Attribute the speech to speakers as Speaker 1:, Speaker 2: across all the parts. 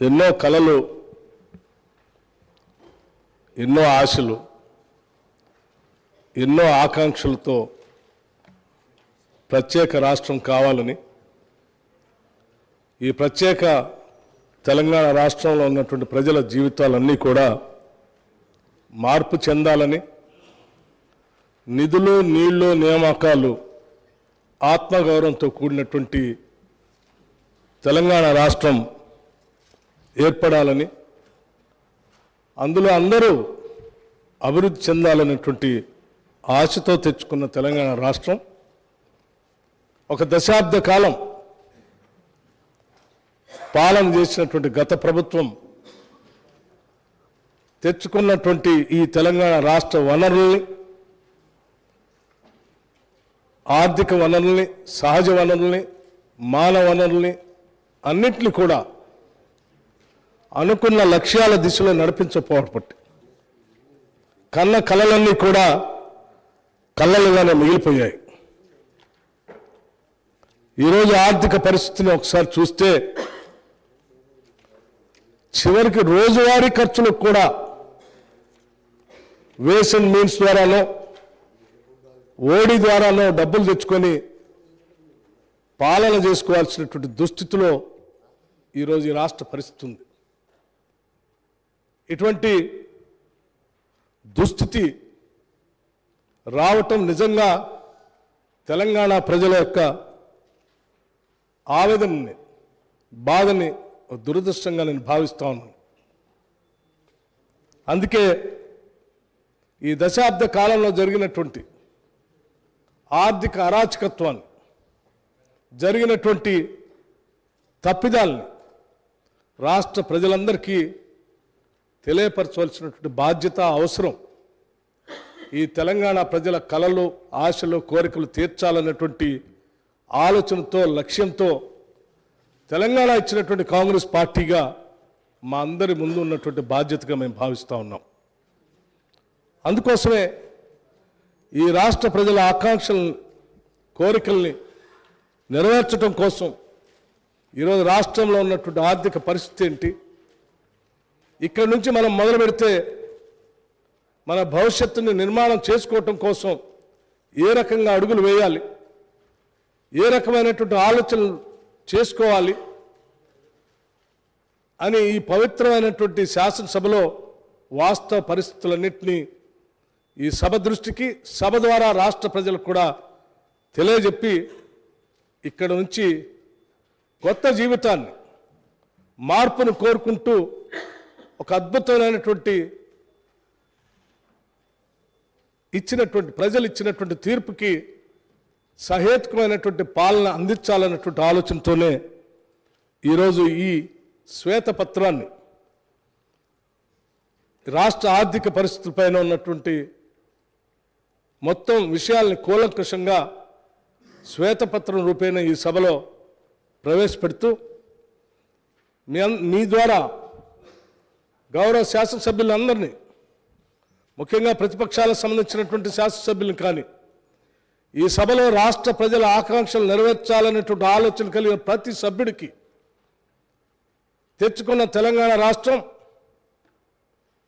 Speaker 1: ఎన్నో కళలు ఎన్నో ఆశలు ఎన్నో ఆకాంక్షలతో ప్రత్యేక రాష్ట్రం కావాలని ఈ ప్రత్యేక తెలంగాణ రాష్ట్రంలో ఉన్నటువంటి ప్రజల జీవితాలన్నీ కూడా మార్పు చెందాలని నిధులు నీళ్ళు నియామకాలు ఆత్మగౌరవంతో కూడినటువంటి తెలంగాణ రాష్ట్రం ఏర్పడాలని అందులో అందరూ అభివృద్ధి చెందాలనేటువంటి ఆశతో తెచ్చుకున్న తెలంగాణ రాష్ట్రం. ఒక దశాబ్ద కాలం పాలన చేసినటువంటి గత ప్రభుత్వం తెచ్చుకున్నటువంటి ఈ తెలంగాణ రాష్ట్ర వనరుల్ని ఆర్థిక వనరుల్ని సహజ వనరుల్ని మానవ వనరుల్ని అన్నింటినీ కూడా అనుకున్న లక్ష్యాల దిశలో నడిపించకపోవటం కన్న కళలన్నీ కూడా కళ్ళలుగానే మిగిలిపోయాయి. ఈరోజు ఆర్థిక పరిస్థితిని ఒకసారి చూస్తే చివరికి రోజువారీ ఖర్చులకు కూడా వేస్ అండ్ మీన్స్ ద్వారానో ఓడి ద్వారానో డబ్బులు తెచ్చుకొని పాలన చేసుకోవాల్సినటువంటి దుస్థితిలో ఈరోజు ఈ రాష్ట్ర పరిస్థితి ఉంది. ఇటువంటి దుస్థితి రావటం నిజంగా తెలంగాణ ప్రజల యొక్క ఆవేదనని బాధని దురదృష్టంగా నేను భావిస్తా ఉన్నాను. అందుకే ఈ దశాబ్ద కాలంలో జరిగినటువంటి ఆర్థిక అరాచకత్వాన్ని జరిగినటువంటి తప్పిదాల్ని రాష్ట్ర ప్రజలందరికీ తెలియపరచవలసినటువంటి బాధ్యత అవసరం. ఈ తెలంగాణ ప్రజల కళలు ఆశలు కోరికలు తీర్చాలన్నటువంటి ఆలోచనతో లక్ష్యంతో తెలంగాణ ఇచ్చినటువంటి కాంగ్రెస్ పార్టీగా మా అందరి ముందు ఉన్నటువంటి బాధ్యతగా మేము భావిస్తూ ఉన్నాం. అందుకోసమే ఈ రాష్ట్ర ప్రజల ఆకాంక్షలను కోరికల్ని నెరవేర్చడం కోసం ఈరోజు రాష్ట్రంలో ఉన్నటువంటి ఆర్థిక పరిస్థితి ఏంటి? ఇక్కడ నుంచి మనం మొదలు పెడితే మన భవిష్యత్తుని నిర్మాణం చేసుకోవటం కోసం ఏ రకంగా అడుగులు వేయాలి? ఏ రకమైనటువంటి ఆలోచనలు చేసుకోవాలి? అని ఈ పవిత్రమైనటువంటి శాసనసభలో వాస్తవ పరిస్థితులన్నింటినీ ఈ సభ దృష్టికి సభ ద్వారా రాష్ట్ర ప్రజలకు కూడా తెలియజెప్పి ఇక్కడ నుంచి కొత్త జీవితాన్ని మార్పును కోరుకుంటూ ఒక అద్భుతమైనటువంటి ఇచ్చినటువంటి ప్రజలు ఇచ్చినటువంటి తీర్పుకి సహేతుకమైనటువంటి పాలన అందించాలన్నటువంటి ఆలోచనతోనే ఈరోజు ఈ శ్వేతపత్రాన్ని రాష్ట్ర ఆర్థిక పరిస్థితులపైన ఉన్నటువంటి మొత్తం విషయాల్ని కూలంకషంగా శ్వేతపత్రం రూపేణ ఈ సభలో ప్రవేశపెడుతూ మీ మీ ద్వారా గౌరవ శాసనసభ్యులందరినీ ముఖ్యంగా ప్రతిపక్షాలకు సంబంధించినటువంటి శాసనసభ్యులను కానీ ఈ సభలో రాష్ట్ర ప్రజల ఆకాంక్షలు నెరవేర్చాలనేటువంటి ఆలోచన కలిగిన ప్రతి సభ్యుడికి తెచ్చుకున్న తెలంగాణ రాష్ట్రం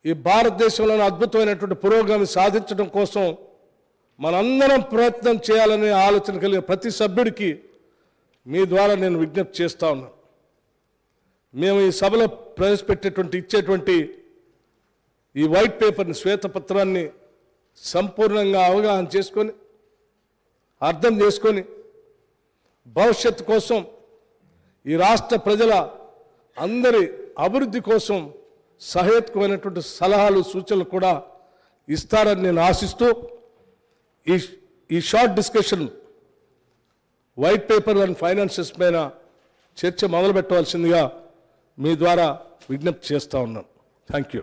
Speaker 1: ఈ భారతదేశంలోని అద్భుతమైనటువంటి పురోగమి సాధించడం కోసం మనందరం ప్రయత్నం చేయాలనే ఆలోచన కలిగిన ప్రతి సభ్యుడికి మీ ద్వారా నేను విజ్ఞప్తి చేస్తా ఉన్నాను మేము ఈ సభలో ప్రవేశపెట్టేటువంటి ఇచ్చేటువంటి ఈ వైట్ పేపర్ని శ్వేతపత్రాన్ని సంపూర్ణంగా అవగాహన చేసుకొని అర్థం చేసుకొని భవిష్యత్తు కోసం ఈ రాష్ట్ర ప్రజల అందరి అభివృద్ధి కోసం సహేతుకమైనటువంటి సలహాలు సూచనలు కూడా ఇస్తారని నేను ఆశిస్తూ ఈ ఈ short discussion white paper and finances పైన చర్చ మొదలు పెట్టవలసిందిగా మీ ద్వారా విజ్ఞప్తి చేస్తూ ఉన్నాను. Thank you